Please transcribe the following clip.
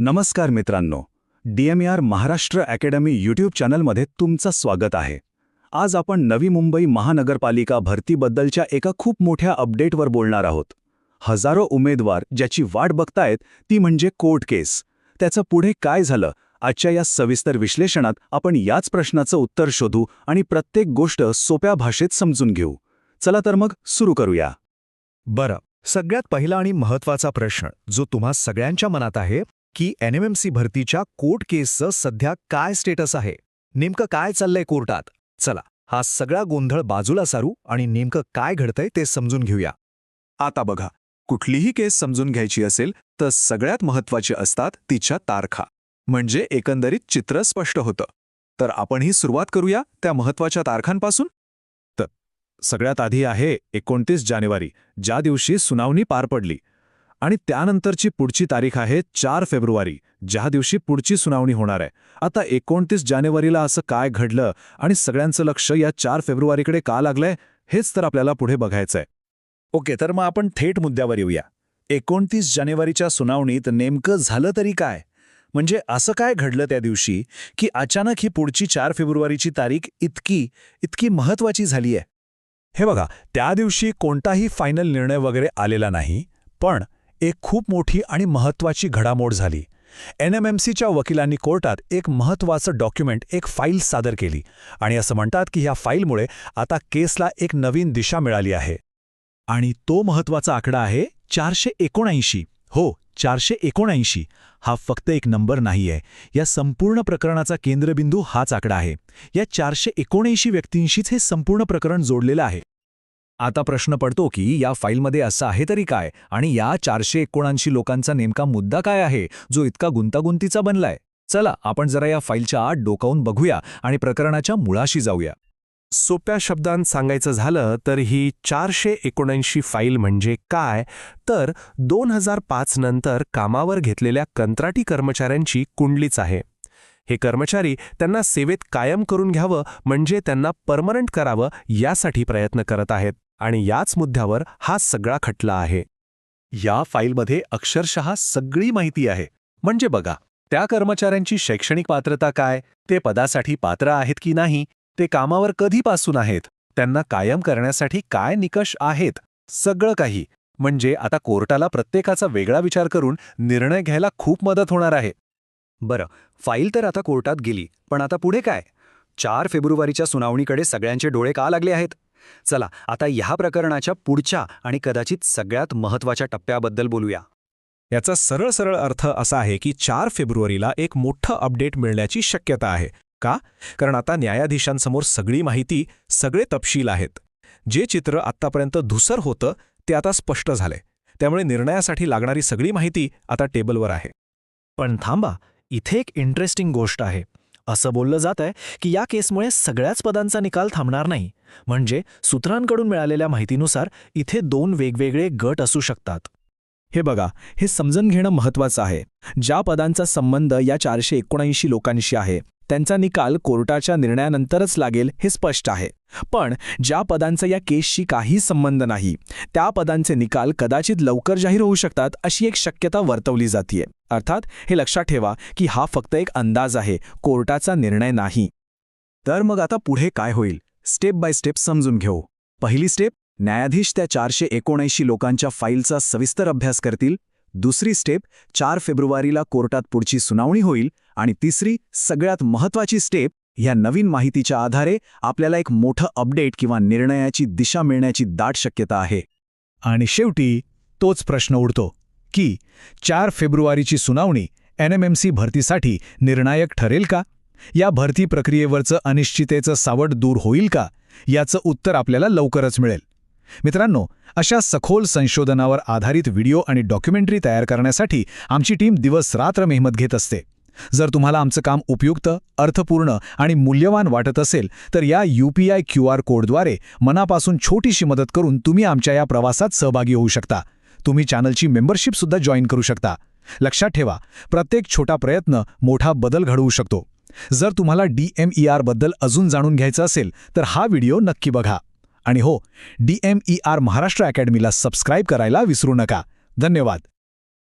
नमस्कार मित्रांनो D M R Maharashtra academy YouTube चॅनलमध्ये तुमचं स्वागत आहे. आज आपण नवी मुंबई महानगरपालिका भरतीबद्दलच्या एका खूप मोठ्या अपडेटवर बोलणार आहोत. हजारो उमेदवार ज्याची वाट बघतायत ती म्हणजे कोर्ट केस. त्याचं पुढे काय झालं आजच्या या सविस्तर विश्लेषणात आपण याच प्रश्नाचं उत्तर शोधू आणि प्रत्येक गोष्ट सोप्या भाषेत समजून घेऊ. चला तर मग सुरू करूया. बरं सगळ्यात पहिला आणि महत्त्वाचा प्रश्न जो तुम्हा सगळ्यांच्या मनात आहे की एनएमएमसी भरतीच्या कोर्ट केसचं सध्या काय स्टेटस आहे? नेमकं काय चाललंय कोर्टात? चला हा सगळा गोंधळ बाजूला सारू आणि नेमकं काय घडतंय ते समजून घेऊया. आता बघा कुठलीही केस समजून घ्यायची असेल तर सगळ्यात महत्त्वाची असतात तिच्या तारखा. म्हणजे एकंदरीत चित्र स्पष्ट होतं. तर आपणही सुरुवात करूया त्या महत्त्वाच्या तारखांपासून? सगळ्यात आधी आहे एकोणतीस जानेवारी ज्या दिवशी सुनावणी पार पडली. आणि त्यानंतरची पुढची तारीख आहे चार फेब्रुवारी ज्या दिवशी पुढची सुनावणी होणार आहे. आता एकोणतीस जानेवारीला असं काय घडलं आणि सगळ्यांचं लक्ष या चार फेब्रुवारीकडे का लागलंय हेच तर आपल्याला पुढे बघायचंय. ओके तर मग आपण थेट मुद्द्यावर येऊया. एकोणतीस जानेवारीच्या सुनावणीत नेमकं झालं तरी काय? म्हणजे असं काय घडलं त्या दिवशी की अचानक ही पुढची चार फेब्रुवारीची तारीख इतकी इतकी महत्वाची झाली आहे हे बघा त्या दिवशी कोणताही फायनल निर्णय वगैरे आलेला नाही पण एक खूप मोठी आणि महत्त्वाची घडामोड झाली. एन एम एम सीच्या वकिलांनी कोर्टात एक महत्त्वाचं डॉक्युमेंट एक फाईल सादर केली आणि असं म्हणतात की ह्या फाईलमुळे आता केसला एक नवीन दिशा मिळाली आहे. आणि तो महत्त्वाचा आकडा आहे चारशे एकोणऐंशी. हो चारशे एकोणऐंशी. हा फक्त एक नंबर नाहीये. या संपूर्ण प्रकरणाचा केंद्रबिंदू हाच आकडा आहे. या चारशे एकोणऐंशी व्यक्तींशीच हे संपूर्ण प्रकरण जोडलेलं आहे. आता प्रश्न पडतो की या फाईलमध्ये असं आहे तरी काय? आणि या चारशे एकोणऐंशी लोकांचा नेमका मुद्दा काय आहे? जो इतका गुंतागुंतीचा बनलाय. चला आपण जरा या फाईलच्या आत डोकावून बघूया आणि प्रकरणाच्या मुळाशी जाऊया. सोप्या शब्दांत सांगायचं झालं तर ही चारशे एकोणऐंशी फाईल म्हणजे काय? तर दोन हजार पाच नंतर कामावर घेतलेल्या कंत्राटी कर्मचाऱ्यांची कुंडलीच आहे. हे कर्मचारी त्यांना सेवेत कायम करून घ्यावं म्हणजे त्यांना परमनंट करावं यासाठी प्रयत्न करत आहेत. आणि याच मुद्द्यावर हा सगळा खटला आहे. या फाईलमध्ये अक्षरशः सगळी माहिती आहे. म्हणजे बघा त्या कर्मचाऱ्यांची शैक्षणिक पात्रता काय ते पदासाठी पात्र आहेत की नाही ते कामावर कधीपासून आहेत त्यांना कायम करण्यासाठी काय निकष आहेत सगळं काही. म्हणजे आता कोर्टाला प्रत्येकाचा वेगळा विचार करून निर्णय घ्यायला खूप मदत होणार आहे. बरं फाईल तर आता कोर्टात गेली पण आता पुढे काय? चार फेब्रुवारीच्या सुनावणीकडे सगळ्यांचे डोळे का लागले आहेत? चला आता ह्या प्रकरणाच्या पुढच्या आणि कदाचित सगळ्यात महत्त्वाच्या टप्प्याबद्दल बोलूया. याचा सरळ सरळ अर्थ असा आहे की चार फेब्रुवारीला एक मोठं अपडेट मिळण्याची शक्यता आहे. का? कारण आता न्यायाधीशांसमोर सगळी माहिती सगळे तपशील आहेत. जे चित्र आत्तापर्यंत धुसर होतं ते आता स्पष्ट झाले त्यामुळे निर्णयासाठी लागणारी सगळी माहिती आता टेबलवर आहे. पण थांबा इथे एक इंटरेस्टिंग गोष्ट आहे. असं बोललं जात आहे की या केसमुळे सगळ्याच पदांचा निकाल थांबणार नाही. म्हणजे सूत्रांकडून मिळालेल्या माहितीनुसार इथे दोन वेगवेगळे गट असू शकतात. हे बघा हे समजून घेणं महत्त्वाचं आहे. ज्या पदांचा संबंध या चारशे एकोणऐंशी लोकांशी आहे त्यांचा निकाल कोर्टाच्या निर्णयानंतरच लागेल हे स्पष्ट आहे. पण ज्या पदांचा या केसशी काही संबंध नाही त्या पदांचे निकाल कदाचित लवकर जाहीर होऊ शकतात अशी एक शक्यता वर्तवली जातीये. अर्थात हे लक्षात ठेवा की हा फक्त एक अंदाज आहे कोर्टाचा निर्णय नाही. तर मग आता पुढे काय होईल? स्टेप बाय स्टेप समजून घेऊ. पहिली स्टेप न्यायाधीश त्या चारशे एकोणऐंशी लोकांच्या फाईलचा सविस्तर अभ्यास करतील दुसरी स्टेप चार फेब्रुवारीला कोर्टात पुढची सुनावणी होईल आणि तिसरी सगळ्यात महत्त्वाची स्टेप ह्या नवीन माहितीच्या आधारे आपल्याला एक मोठं अपडेट किंवा निर्णयाची दिशा मिळण्याची दाट शक्यता आहे. आणि शेवटी तोच प्रश्न उडतो की चार फेब्रुवारीची सुनावणी एनएमएमसी भरतीसाठी निर्णायक ठरेल का? या भरती प्रक्रियेवरचं अनिश्चितेचं सावट दूर होईल का? याचं उत्तर आपल्याला लवकरच मिळेल. मित्रांनो अशा सखोल संशोधनावर आधारित व्हिडिओ आणि डॉक्युमेंटरी तयार करण्यासाठी आमची टीम दिवस रात्र मेहमत घेत असते. जर तुम्हाला आमचं काम उपयुक्त अर्थपूर्ण आणि मूल्यवान वाटत असेल तर या U P I Q R कोडद्वारे मनापासून छोटीशी मदत करून तुम्ही आमच्या या प्रवासात सहभागी होऊ शकता. तुम्ही चॅनलची मेंबरशिपसुद्धा जॉईन करू शकता. लक्षात ठेवा प्रत्येक छोटा प्रयत्न मोठा बदल घडवू शकतो. जर तुम्हाला डी एम ई आरबद्दल अजून जाणून घ्यायचं असेल तर हा व्हिडिओ नक्की बघा. आणि हो D M E R Maharashtra अकॅडमीला subscribe करायला विसरू नका. धन्यवाद.